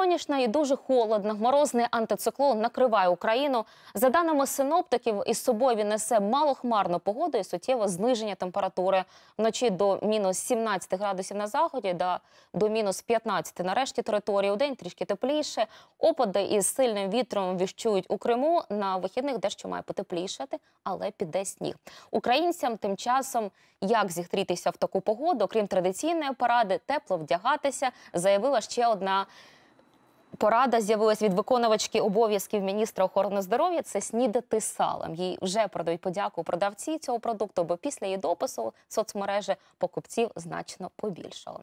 Сонячна і дуже холодна. Морозний антициклон накриває Україну. За даними синоптиків, із собою він несе малохмарну погоду і суттєве зниження температури. Вночі до мінус 17 градусів на заході, да, до мінус 15 на решті території. У день трішки тепліше. Опади із сильним вітром віщують у Криму. На вихідних дещо має потеплішати, але піде сніг. Українцям тим часом як зігрітися в таку погоду, окрім традиційної поради, тепло вдягатися, заявила ще одна порада. З'явилась від виконувачки обов'язків міністра охорони здоров'я. Це снідати салом. Їй вже продають подяку продавці цього продукту, бо після її допису соцмережі покупців значно побільшало.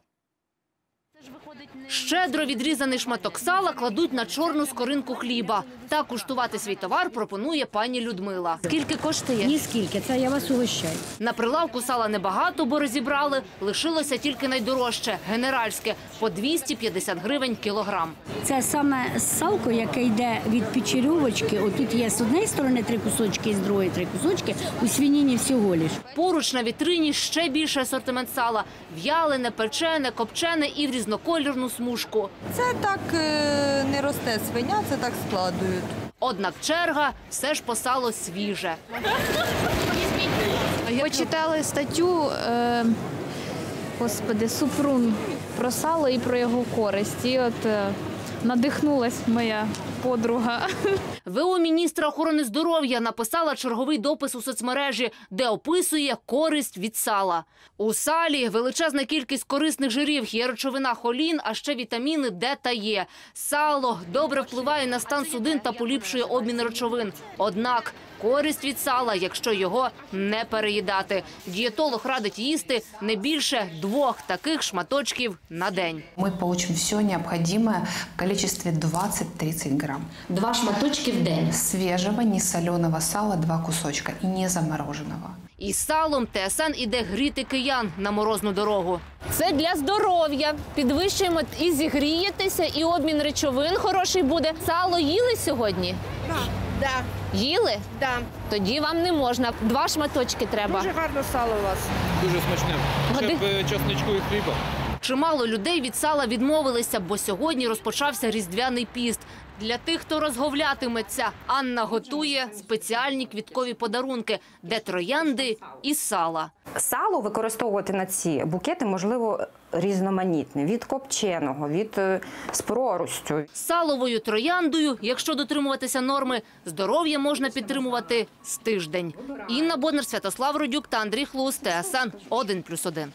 Щедро відрізаний шматок сала кладуть на чорну скоринку хліба. Та куштувати свій товар пропонує пані Людмила. Скільки коштує? Ніскільки, це я вас угощаю. На прилавку сала небагато, бо розібрали. Лишилося тільки найдорожче – генеральське – по 250 гривень кілограм. Це саме салко, яке йде від печерьовочки. Отут є з однієї сторони три кусочки, з другої три кусочки. У свиніні всього лиш. Поруч на вітрині ще більше асортимент сала – в'ялене, печене, копчене і в різнокольорну смужку. Це так е, не росте свиня, це так складують. Однак черга все ж по сало свіже. Почитали статтю е, господи, Супрун про сало і про його користь. І от е, надихнулась моя подруга. ВО міністра охорони здоров'я написала черговий допис у соцмережі, де описує користь від сала. У салі величезна кількість корисних жирів, є речовина холін, а ще вітаміни Д та Е. Сало добре впливає на стан судин та поліпшує обмін речовин. Однак користь від сала, якщо його не переїдати. Дієтолог радить їсти не більше двох таких шматочків на день. Мы получим все необходимое в количестве 20-30 грамм. Два шматочки в день. Свежего, несоленого сала два кусочка и не замороженного. Із салом ТСН іде гріти киян на морозну дорогу. Це для здоров'я. Підвищуємо і зігрієтеся, і обмін речовин хороший буде. Сало їли сьогодні? Да, Їли? да. Тоді вам не можна. Два шматочки треба. Дуже гарно сало у вас. Дуже смачне. Ще б часничку і хліба. Чимало людей від сала відмовилися, бо сьогодні розпочався різдвяний піст. Для тих, хто розговлятиметься, Анна готує спеціальні квіткові подарунки, де троянди і сала. Сало використовувати на ці букети можливо різноманітне від копченого, від е, з проростю. Саловою трояндою, якщо дотримуватися норми, здоров'я можна підтримувати з тиждень. Інна Боднар, Святослав Родюк та Андрій Хлус, ТСН 1+,1.